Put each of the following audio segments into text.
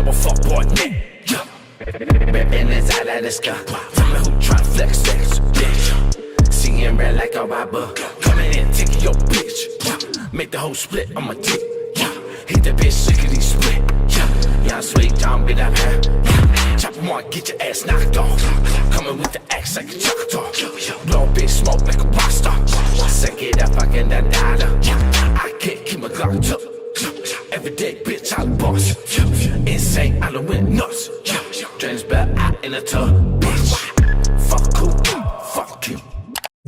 double fuck boy, yeah. yeah. Ripping inside of the sky. Tell me who tryna flex sex, bitch. Seeing red like a robber. Coming in, taking your bitch. Yeah. Make the whole split my dick. Yeah. Hit the bitch, sickety split. Yeah. Yeah, sweet John, be that man. Yeah. Chop 'em on, get your ass knocked off. Coming with the axe like a chocolate. Blow bitch, smoke like a rock star. Sick it up, fucking that dollar. I can't keep my Glock tucked. Every day, bitch, I boss. Insane, I done went nuts. Dreams back out in the tub.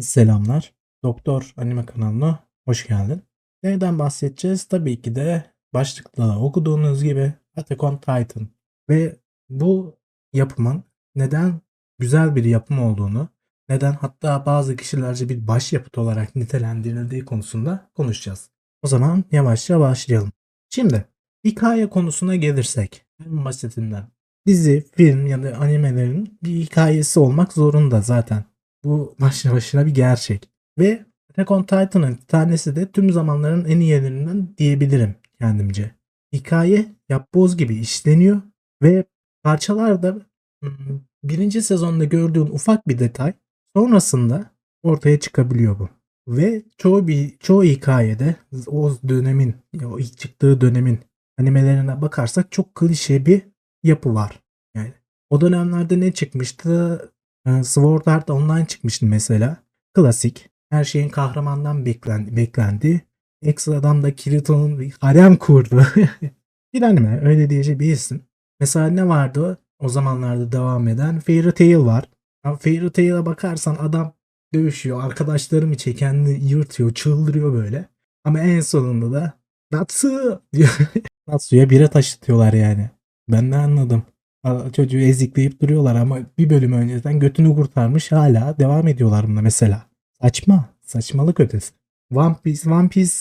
Selamlar. Doktor Anime kanalına hoş geldin. Neyden bahsedeceğiz? Tabii ki de başlıkta okuduğunuz gibi Attack on Titan. Ve bu yapımın neden güzel bir yapım olduğunu, neden hatta bazı kişilerce bir başyapıt olarak nitelendirildiği konusunda konuşacağız. O zaman yavaşça başlayalım. Şimdi hikaye konusuna gelirsek en basitinden. Dizi, film ya da animelerin bir hikayesi olmak zorunda zaten. Bu başlı başına bir gerçek. Ve Attack on Titan'ın tanesi de tüm zamanların en iyilerinden diyebilirim kendimce. Hikaye yapboz gibi işleniyor ve parçalarda hmm, birinci sezonda gördüğün ufak bir detay sonrasında ortaya çıkabiliyor bu. Ve çoğu bir çoğu hikayede o dönemin o ilk çıktığı dönemin animelerine bakarsak çok klişe bir yapı var. Yani o dönemlerde ne çıkmıştı? Ee, Sword Art Online çıkmıştı mesela. Klasik. Her şeyin kahramandan beklen, beklendiği. Ekstradan da Kirito'nun bir harem kurdu. bir anime öyle diyecek bir isim. Mesela ne vardı o zamanlarda devam eden? Fairy Tail var. Fairy Tail'a bakarsan adam dövüşüyor. Arkadaşları mı kendini yırtıyor, çıldırıyor böyle. Ama en sonunda da Natsu diyor. Natsu'ya bire taşıtıyorlar yani. Ben de anladım. Çocuğu ezikleyip duruyorlar ama bir bölüm önceden götünü kurtarmış hala devam ediyorlar buna mesela. Saçma. Saçmalık ötesi. One Piece, One Piece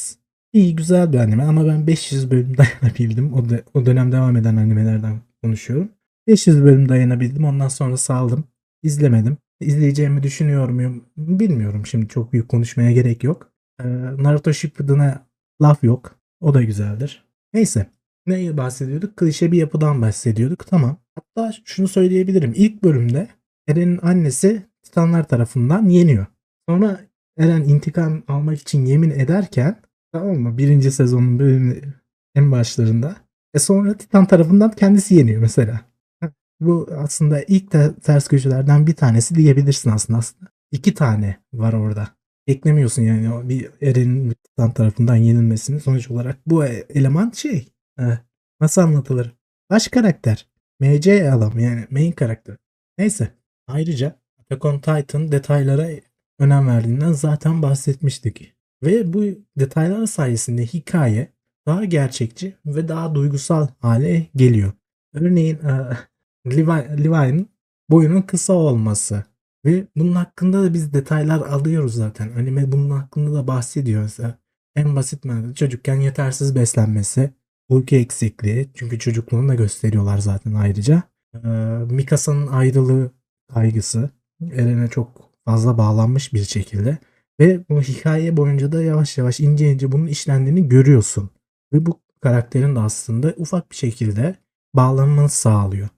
iyi güzel bir anime ama ben 500 bölüm dayanabildim. O, da, o dönem devam eden animelerden konuşuyorum. 500 bölüm dayanabildim. Ondan sonra saldım. İzlemedim. İzleyeceğimi düşünüyor muyum? Bilmiyorum. Şimdi çok büyük konuşmaya gerek yok. Ee, Naruto Shippuden'a laf yok. O da güzeldir. Neyse. Neyi bahsediyorduk? Klişe bir yapıdan bahsediyorduk. Tamam. Hatta şunu söyleyebilirim. İlk bölümde Eren'in annesi Titanlar tarafından yeniyor. Sonra Eren intikam almak için yemin ederken tamam mı? Birinci sezonun bölümü en başlarında. E sonra Titan tarafından kendisi yeniyor mesela. Bu aslında ilk te- ters köşelerden bir tanesi diyebilirsin aslında. aslında. İki tane var orada. Eklemiyorsun yani o bir Eren'in bir Titan tarafından yenilmesini sonuç olarak. Bu e- eleman şey e, nasıl anlatılır? Baş karakter. MC adam yani main karakter. Neyse. Ayrıca Attack on Titan detaylara önem verdiğinden zaten bahsetmiştik. Ve bu detaylar sayesinde hikaye daha gerçekçi ve daha duygusal hale geliyor. Örneğin e, Levi'nin boyunun kısa olması ve bunun hakkında da biz detaylar alıyoruz zaten. Anime bunun hakkında da bahsediyor. En basit manada çocukken yetersiz beslenmesi, uyku eksikliği çünkü çocukluğunu da gösteriyorlar zaten ayrıca. Ee, Mikasa'nın ayrılığı kaygısı Eren'e çok fazla bağlanmış bir şekilde ve bu hikaye boyunca da yavaş yavaş ince ince bunun işlendiğini görüyorsun. Ve bu karakterin de aslında ufak bir şekilde bağlanmanı sağlıyor.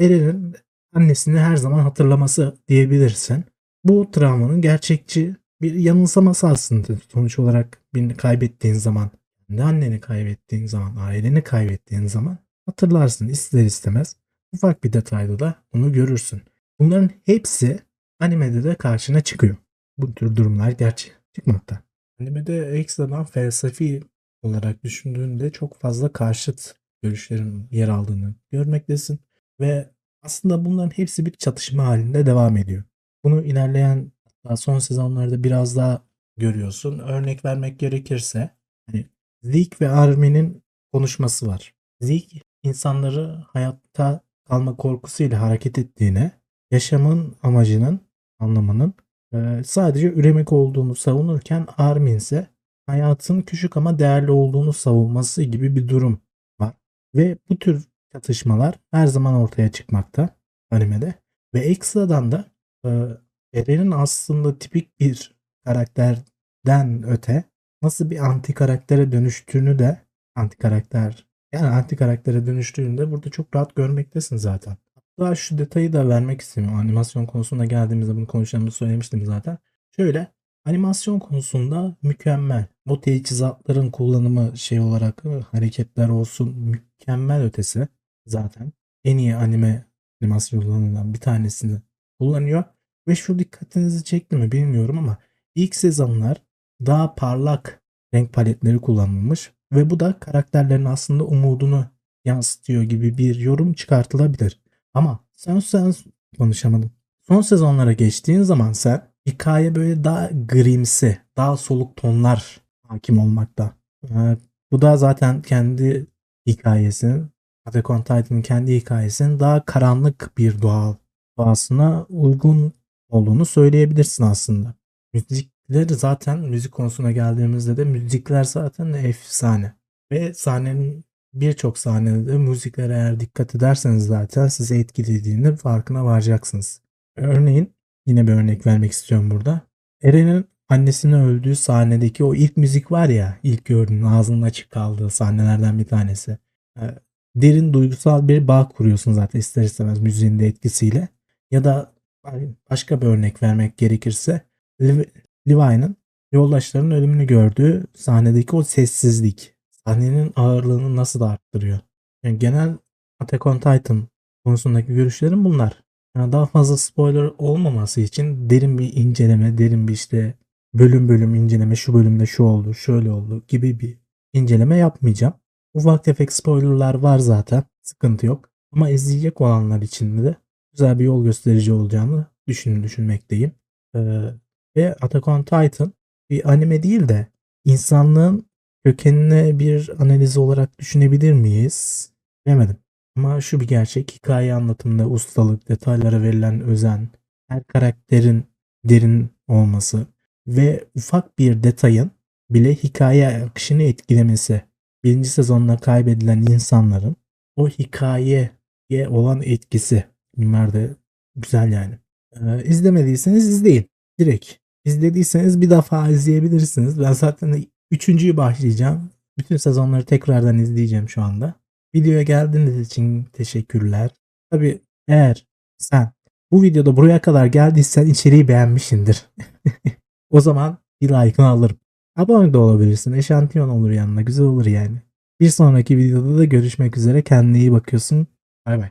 Eren'in annesini her zaman hatırlaması diyebilirsin. Bu travmanın gerçekçi bir yanılsaması aslında sonuç olarak birini kaybettiğin zaman, ne anneni kaybettiğin zaman, aileni kaybettiğin zaman hatırlarsın ister istemez. Ufak bir detayda da bunu görürsün. Bunların hepsi animede de karşına çıkıyor. Bu tür durumlar gerçek çıkmakta. Animede ekstradan felsefi olarak düşündüğünde çok fazla karşıt görüşlerin yer aldığını görmektesin. Ve aslında bunların hepsi bir çatışma halinde devam ediyor. Bunu ilerleyen son sezonlarda biraz daha görüyorsun. Örnek vermek gerekirse hani Zeke ve Armin'in konuşması var. Zeke insanları hayatta kalma korkusuyla hareket ettiğine, yaşamın amacının, anlamının e, sadece üremek olduğunu savunurken Armin ise hayatın küçük ama değerli olduğunu savunması gibi bir durum var. Ve bu tür çatışmalar her zaman ortaya çıkmakta animede. Ve ekstradan da e, Eren'in aslında tipik bir karakterden öte nasıl bir anti karaktere dönüştüğünü de anti karakter Yani anti karaktere dönüştüğünde burada çok rahat görmektesin zaten. Hatta şu detayı da vermek istiyorum. Animasyon konusunda geldiğimizde bunu konuşacağımızı söylemiştim zaten. Şöyle animasyon konusunda mükemmel. Bu teçhizatların kullanımı şey olarak e, hareketler olsun mükemmel ötesi zaten. En iyi anime animasyonlarından bir tanesini kullanıyor. Ve şu dikkatinizi çekti mi bilmiyorum ama ilk sezonlar daha parlak renk paletleri kullanılmış ve bu da karakterlerin aslında umudunu yansıtıyor gibi bir yorum çıkartılabilir. Ama sen sen konuşamadım. Son sezonlara geçtiğin zaman sen hikaye böyle daha grimsi, daha soluk tonlar hakim olmakta. Ee, bu da zaten kendi hikayesinin, Attack on Titan'ın kendi hikayesinin daha karanlık bir doğal doğasına uygun olduğunu söyleyebilirsin aslında. Müzikleri zaten müzik konusuna geldiğimizde de müzikler zaten efsane. Ve sahnenin birçok sahnede de müziklere eğer dikkat ederseniz zaten sizi etkilediğini farkına varacaksınız. Örneğin yine bir örnek vermek istiyorum burada. Eren'in annesinin öldüğü sahnedeki o ilk müzik var ya ilk gördüğün ağzının açık kaldığı sahnelerden bir tanesi. Derin duygusal bir bağ kuruyorsun zaten ister istemez müziğin de etkisiyle. Ya da hani başka bir örnek vermek gerekirse Lev- Levi'nin yoldaşlarının ölümünü gördüğü sahnedeki o sessizlik sahnenin ağırlığını nasıl da arttırıyor. Yani genel Attack on Titan konusundaki görüşlerim bunlar. Yani daha fazla spoiler olmaması için derin bir inceleme, derin bir işte bölüm bölüm inceleme, şu bölümde şu oldu, şöyle oldu gibi bir inceleme yapmayacağım. Ufak tefek spoilerlar var zaten. Sıkıntı yok. Ama izleyecek olanlar için de güzel bir yol gösterici olacağını düşün, düşünmekteyim. Ee, ve Attack on Titan bir anime değil de insanlığın kökenine bir analizi olarak düşünebilir miyiz? Bilemedim. Ama şu bir gerçek hikaye anlatımında ustalık, detaylara verilen özen, her karakterin derin olması ve ufak bir detayın bile hikaye akışını etkilemesi. Birinci sezonda kaybedilen insanların o hikayeye olan etkisi. Bunlar da güzel yani. Ee, izlemediyseniz izleyin. Direkt. İzlediyseniz bir defa izleyebilirsiniz. Ben zaten üçüncüyü başlayacağım. Bütün sezonları tekrardan izleyeceğim şu anda. Videoya geldiğiniz için teşekkürler. Tabi eğer sen bu videoda buraya kadar geldiysen içeriği beğenmişsindir. o zaman bir like'ını alırım. Abone de olabilirsin. Eşantiyon olur yanına. Güzel olur yani. Bir sonraki videoda da görüşmek üzere. Kendine iyi bakıyorsun. Bay bay.